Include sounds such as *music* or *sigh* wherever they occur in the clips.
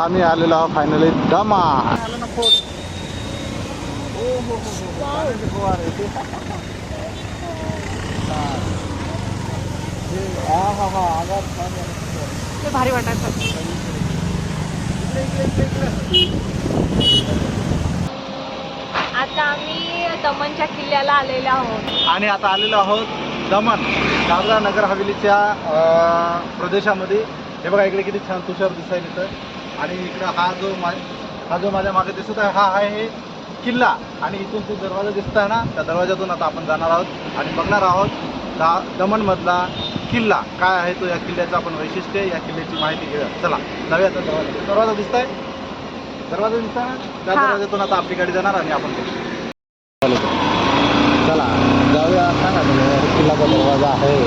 आम्ही आलेलो आहोत फायनली दमा भारी वाटायचं. आता आम्ही दमनच्या किल्ल्याला आलेलो आहोत. आणि आता आलेलो आहोत दमण दादरा नगर हवेलीच्या प्रदेशामध्ये. हे बघा इकडे किती छान तुषार दिसायला इथं आणि इकडं हा जो मा हा जो माझ्या मागे दिसत आहे हा आहे हे किल्ला. आणि इथून जो दरवाजा दिसत आहे ना त्या दरवाजातून आता आपण जाणार आहोत. आणि बघणार आहोत दा दमणमधला किल्ला. काय आहे तो या किल्ल्याचं आपण वैशिष्ट्य या किल्ल्याची माहिती घेऊया. चला नव्या आता दरवाजा दरवाजा दिसत आहे दरवाजा दिसत आहे ना? त्या. दरवाजातून आता आपली गाडी जाणार आणि आपण. चला. जाऊया. सांगा तुम्ही किल्ल्याचा दरवाजा आहे.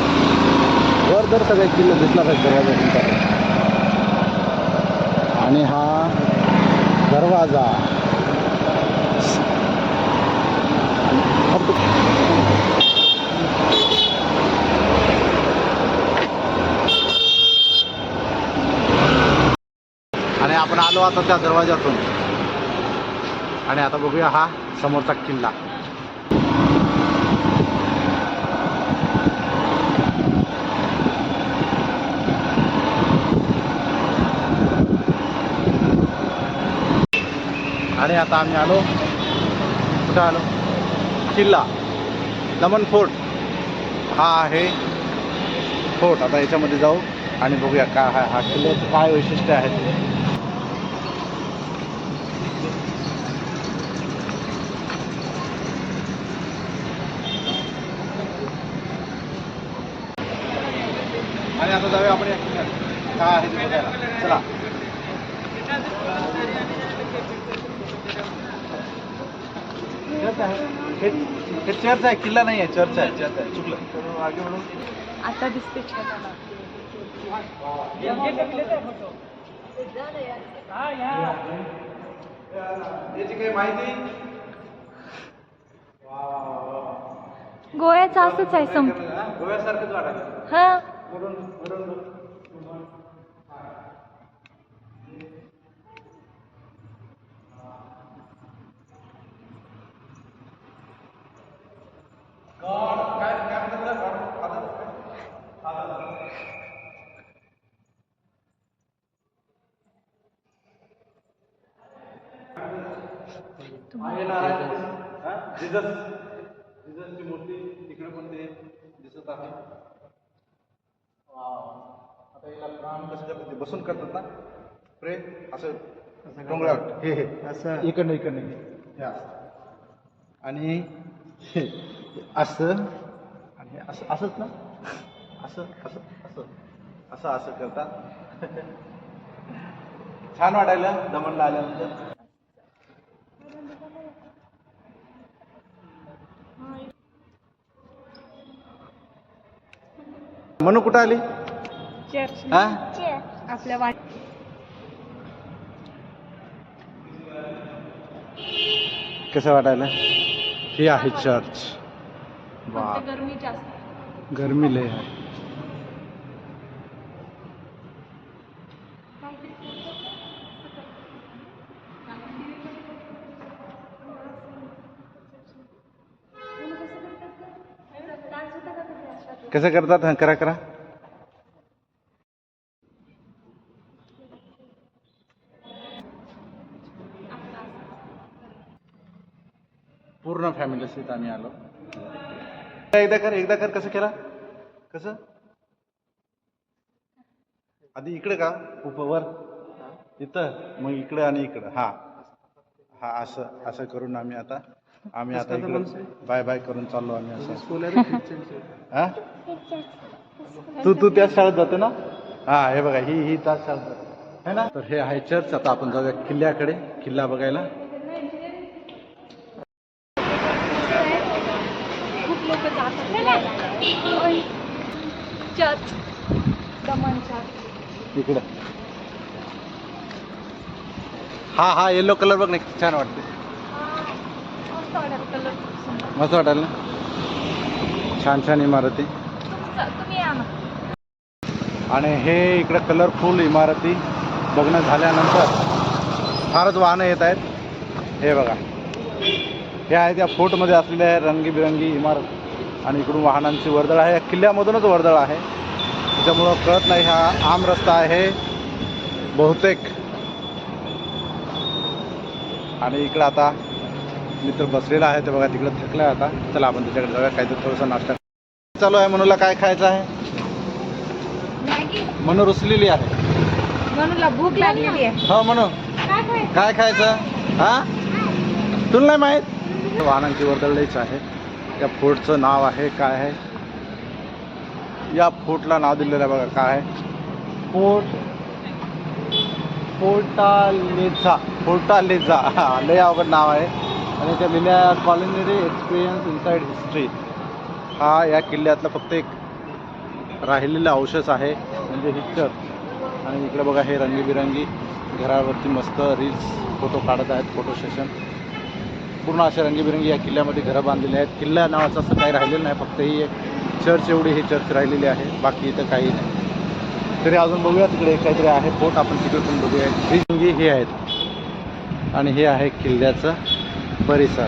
वर जर सगळे किल्ले दिसला पाहिजे दरवाजा आणि हा दरवाजा. आणि आपण आलो आता त्या दरवाजातून आणि आता बघूया हा समोरचा किल्ला. आणि आता आम्ही आलो. कुठं आलो? किल्ला. दमन फोर्ट. हा आहे फोर्ट. आता याच्यामध्ये जाऊ आणि बघूया काय आहे हा किल्ल्याचं काय वैशिष्ट्य आहे आणि आता जाऊया आपण काय आहे ते बघायला चला चर्च आहे हे हे चर्च आहे किल्ला नाही आहे चर्च आहे. चर्च आहे. चुकलं. तर आगे म्हणून. आता दिसते छताला याची काही माहिती? गोव्याचं असंच आहे सम गोव्यासारखंच वाटायचं. हा वरून वरून काय काय म्हणतात आहे नारायण हा? जिजस जिजसची मूर्ती तिकडे पण ते दिसत आहे. आता याला प्राण ते बसून करतात ना? प्रे असं डोंगरावर. हे हे. असं. इकडनं इकडनं. आणि असं आणि असं असंच ना? असं असं असं. असं असं करतात *laughs* छान वाटायला दमणला आल्यानंतर. मनू कुठं आली? चर्च हा? आपल्या वाट कसं वाटायला? हे आहे चर्च फक्त गरमी जास्त गरमी लय आहे. कसं करतात? हा करा करा. पूर्ण फॅमिली सहित आम्ही आलो. एकदा कर एकदा कर. कसं केला? कसं? आधी इकडे का? उपवर इथं. मग इकडं आणि इकडं. हा. हा असं असं करून आम्ही आता आम्ही आता इकडं बाय बाय करून चाललो आम्ही असं. हा? तू तू त्याच शाळेत जाते ना? हा हे बघा ही ही त्याच शाळेत जाते. है ना? तर हे आहे चर्च आता आपण जाऊया किल्ल्याकडे किल्ला बघायला खूप लोक जातात ओय. चर्च दमन चर्च इकडं. हा हा येलो कलर बघ ना किती छान वाटते मस्त वाटेल ना? छान छान इमारती. आणि हे इकडं कलरफुल इमारती बघणं झाल्यानंतर फारच वाहनं येत आहेत. हे बघा. हे आहे त्या फोर्टमध्ये असलेल्या रंगीबिरंगी इमारत. आणि इकडून वाहनांची वर्दळ आहे. या किल्ल्यामधूनच वर्दळ आहे. त्याच्यामुळं कळत नाही हा आम रस्ता आहे बहुतेक. आणि इकडं आता मित्र बसलेला आहे ते बघा तिकडं थकला आहे आता. चला आपण त्याच्याकडे जाऊया काहीतरी थोडंसं नाश्ता. चालू आहे मनूला काय खायचं आहे? मनू रुसलेली आहे. मनूला भूक लागलेली आहे. हो मनू. काय खायचं? हा? तुला नाही माहीत? वाहनांची वर्दळीच आहे. या फोर्टचं नाव आहे काय आहे? या फोर्टला नाव दिलेलं आहे बघा काय आहे? Fort Fortaleza. फोर्टालेझा. हा लय अवघड नाव आहे. आणि त्या लिहिल्या कॉलिनरी एक्सपिरियन्स इनसाइड हिस्ट्री हा या किल्ल्यातला फक्त एक राहिलेला अवशेष आहे म्हणजे हिस्टर आणि इकडे बघा हे रंगीबिरंगी घरावरती मस्त रील्स फोटो काढत आहेत फोटो सेशन पूर्ण असे रंगीबिरंगी या किल्ल्यामध्ये घरं बांधलेली आहेत. किल्ला नावाचं असं काही राहिलेलं नाही फक्त ही एक चर्च एवढी ही चर्च राहिलेली आहे बाकी इथं काही नाही. तरी अजून बघूया तिकडे काहीतरी आहे फोर्ट आपण तिकडे पण बघूया. ही हे आहेत. आणि हे आहे किल्ल्याचं परिसर.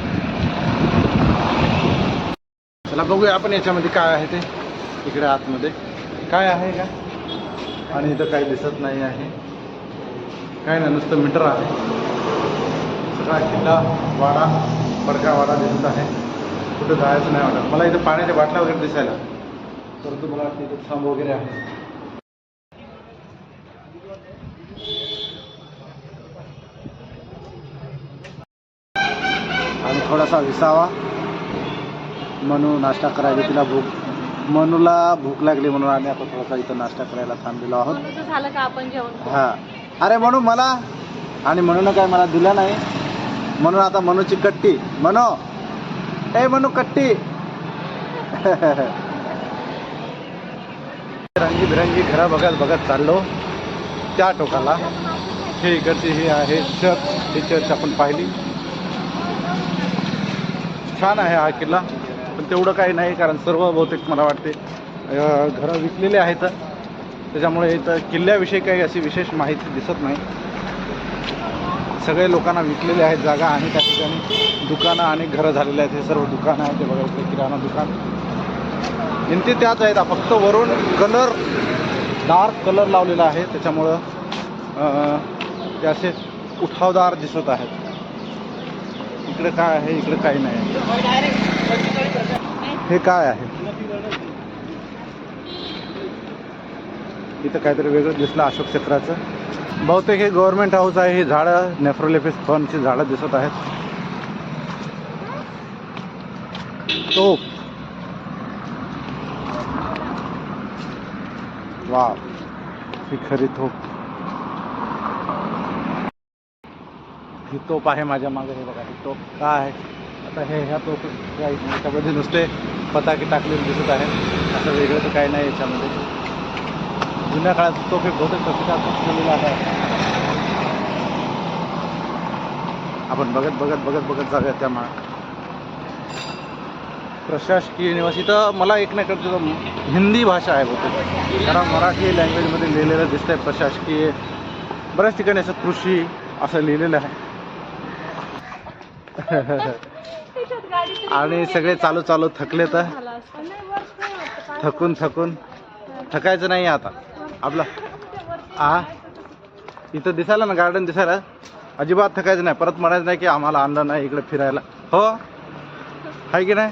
चला बघूया आपण याच्यामध्ये काय आहे ते इकडे आतमध्ये. काय आहे का? आणि इथं काही दिसत नाही आहे. काय नाही नुसतं मीटर आहे. सगळा किल्ला वाडा बडकावाडा दिसत आहे. कुठं जायचं नाही वाटत. मला इथं पाण्याच्या बाटल्या वगैरे दिसायला. परंतु मला वाटतं इथं थांब वगैरे आहे. आणि थोडासा विसावा. मनू नाश्ता करायला तिला भूक मनूला भूक लागली म्हणून आम्ही आता थोडासा इथं नाश्ता करायला थांबलेलो आहोत. झालं का आपण जेवण? हा. अरे म्हणू मला आणि म्हणून काय मला दिलं नाही. म्हणून आता मनूची कट्टी. म्हणू ए म्हणू कट्टी. रंगीबिरंगी घरा बघत बघत चाललो. त्या टोकाला. हे इकडची ही आहे चर्च ही चर्च आपण पाहिली. छान आहे हा किल्ला. पण तेवढं काही नाही कारण सर्व बहुतेक मला वाटते घरं विकलेले आहेत. त्याच्यामुळे इथं किल्ल्याविषयी काही अशी विशेष माहिती दिसत नाही. सगळे लोकांना विकलेले आहेत जागा आणि त्या ठिकाणी दुकानं आणि घरं झालेले आहेत. हे सर्व दुकानं आहेत ते बघा इकडे किराणा दुकान. भिंती त्याच आहेत. फक्त वरून कलर डार्क कलर लावलेला आहे. त्याच्यामुळं ते असे उठावदार दिसत आहेत. इकडे काय आहे इकडे काही नाही. हे काय आहे? इथं काहीतरी वेगळं दिसलं अशोक क्षेत्राचं. बहुतेक हे गव्हर्नमेंट हाऊस आहे ही झाडं नेफ्रोलेफिस फर्मची झाडं दिसत आहेत. तोप वा ही खरी तोप. ही तोप आहे माझ्या मागे हे बघा ही तोप काय आहे? आता हे ह्या तोप याच्यामध्ये नुसते पताके टाकलेले दिसत आहेत. असं वेगळं तर काही नाही याच्यामध्ये. जुन्या काळात तोफे बहुतेक प्रतिकात्मक केलेला आहे. आपण बघत बघत बघत बघत जाऊया त्या मा प्रशासकीय निवास इथं मला एक नाही कळत हिंदी भाषा आहे बहुतेक. कारण मराठी लँग्वेजमध्ये लिहिलेलं दिसतंय प्रशासकीय. बऱ्याच ठिकाणी असं कृषी असं लिहिलेलं आहे. तरी आणि सगळे चालू चालू थकले तर थकून थकून. थकायचं नाही आता. आपला. आ? इथं दिसायला ना गार्डन दिसायला? अजिबात थकायचं नाही. परत म्हणायचं नाही की आम्हाला आणलं नाही इकडे फिरायला. हो? आहे की नाही?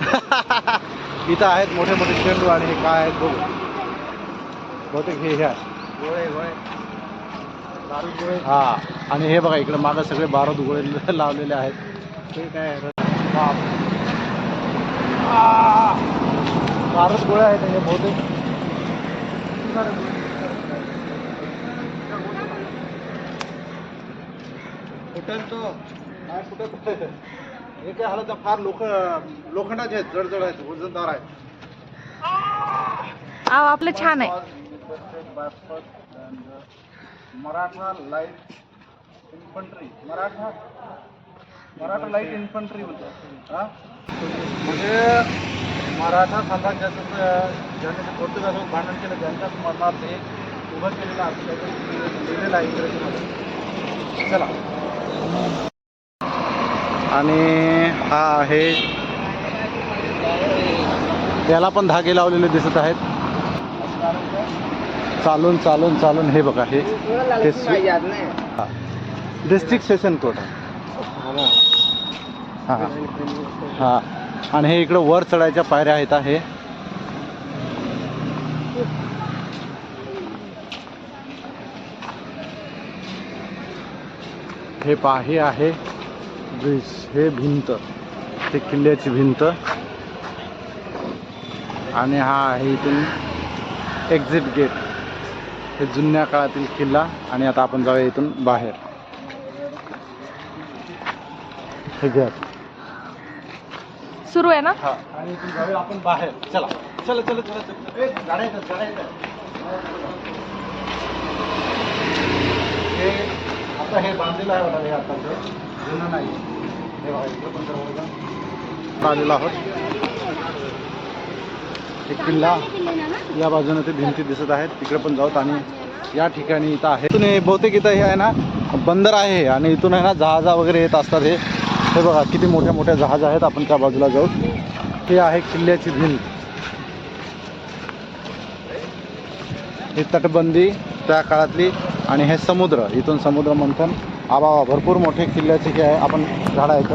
*laughs* इथं आहेत मोठे मोठे चेंडू आणि हे काय आहेत बघू. बहुतेक हे हे आहे. हा. आणि हे बघा इकडे मागं सगळे बारूद गोळे *laughs* लावलेले आहेत. ते काय! बारूद गोळे आहेत हे बहुतेक. फुटेल तो? काय फुटत हे काय हालत? फार लोक लोखंडाचे आहेत जडजड आहेत वजनदार आहेत. आव आपलं छान आहे. Maratha light infantry Maratha Maratha light infantry म्हणतो हा? म्हणजे मराठा साम्राज्याचं ज्यांनी पोर्तुगालसोबत भांडण केलं त्यांच्या स्मरणार्थ एक उभं केलेलं असं लिहिलेलं आहे इंग्रजीमध्ये. चला. आणि हा आहे त्याला पण धागे लावलेले दिसत आहेत. चालून चालून चालून हे बघा हे हे हा. डिस्ट्रिक्ट सेशन कोर्ट हां. हां. आणि हे इकडं वर चढायच्या पायऱ्या आहेत आहे. हे पाहि आहे ब्रिज हे भिंत ते किल्ल्याची भिंत. आणि हा आहे इथून एक्झिट गेट हे जुन्या काळातील किल्ला आणि आता आपण जाऊया इथून बाहेर. हे घ्या. सुरू आहे ना? हा आणि इथून जाऊया आपण बाहेर. चला. चला चला चला चला. ए, गाड्या येतात गाड्या येतात. हे आता हे बांधलेलं आहे बघा हे आताचं. जुनं नाही. हे बघा इकडं पण दरवाजा आलेलो आहोत. एक किल्ला या बाजूने ते भिंती दिसत आहेत. तिकडे पण जाऊत आणि या ठिकाणी इथं आहे. इथून हे बहुतेक इथं हे आहे ना बंदर आहे आणि इथून आहे ना जहाजा वगैरे येत असतात हे. हे बघा किती मोठ्या मोठ्या जहाज आहेत आपण त्या बाजूला जाऊ. हे आहे किल्ल्याची भिंत. ही तटबंदी त्या काळातली आणि हे समुद्र इथून समुद्र मंथन. आबावा भरपूर मोठे किल्ल्याचे हे आहे. आपण झाडं आहेत.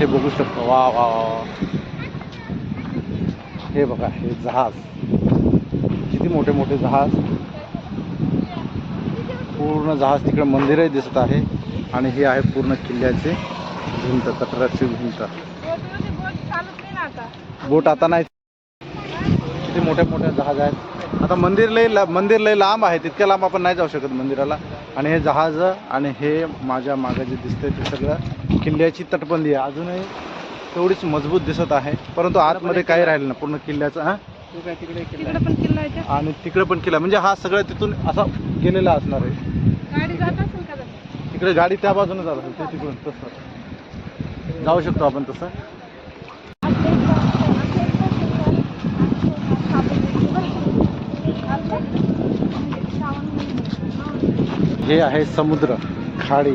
हे बघू शकतो. वा वा. हे बघा हे जहाज. किती मोठे मोठे जहाज. पूर्ण जहाज तिकडे मंदिरही दिसत आहे आणि हे आहे पूर्ण किल्ल्याचे भिंत कटराची भिंत. बोट आता नाही. किती मोठ्या मोठ्या जहाज आहेत. आता मंदिर लय ला- मंदिर लय लांब आहे तितक्या लांब आपण नाही जाऊ शकत मंदिराला. आणि हे जहाज आणि हे माझ्या मागं जे दिसतंय ते सगळं किल्ल्याची तटबंदी आहे. अजूनही तेवढीच मजबूत दिसत आहे परंतु आतमध्ये काही राहिलं नाही. पूर्ण किल्ल्याचं हां? तिकडे पण किल्ला आहे? त्या. आणि तिकडे पण किल्ला म्हणजे हा सगळं तिथून असा गेलेला असणार आहे. गाडी जात असेल का गाडी त्या बाजूने जात असेल ते तिकडून तसं. जाऊ शकतो आपण तसं. हे आहे समुद्र खाडी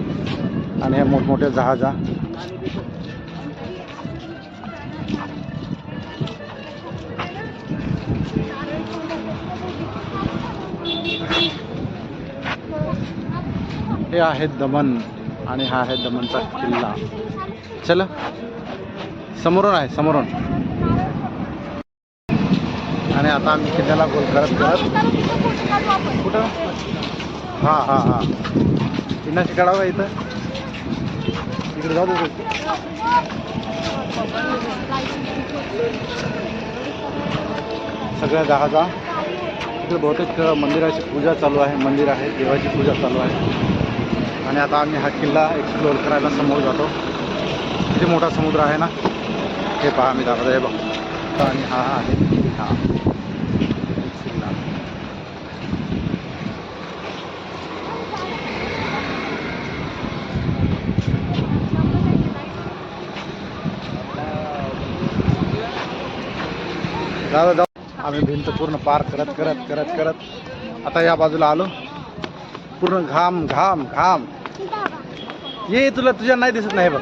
आणि ह्या मोठमोठ्या जहाजा. हे आहे दमन आणि हा आहे दमनचा किल्ला. चला. समोरून आहे समोरून. आणि आता आम्ही किल्ल्याला गोल करत करत. कुठं? हां हां हां. पिन्नाशी काढावं इथं. इकडे जाऊ सगळ्या जहाजा. इकडे बहुतेक मंदिराची पूजा चालू आहे मंदिर आहे देवाची पूजा चालू आहे. आणि आता आम्ही हा किल्ला एक्सप्लोअर करायला समोर जातो. किती मोठा समुद्र आहे ना? हे पहा आम्ही दाखवतो. हे बघ. आणि हा आहे. हा. किल्ला जाऊ आम्ही भिंत पूर्ण पार करत करत करत करत. आता या बाजूला आलो. पूर्ण घाम घाम घाम. ये तुला तुझ्या नाही दिसत नाही बघ.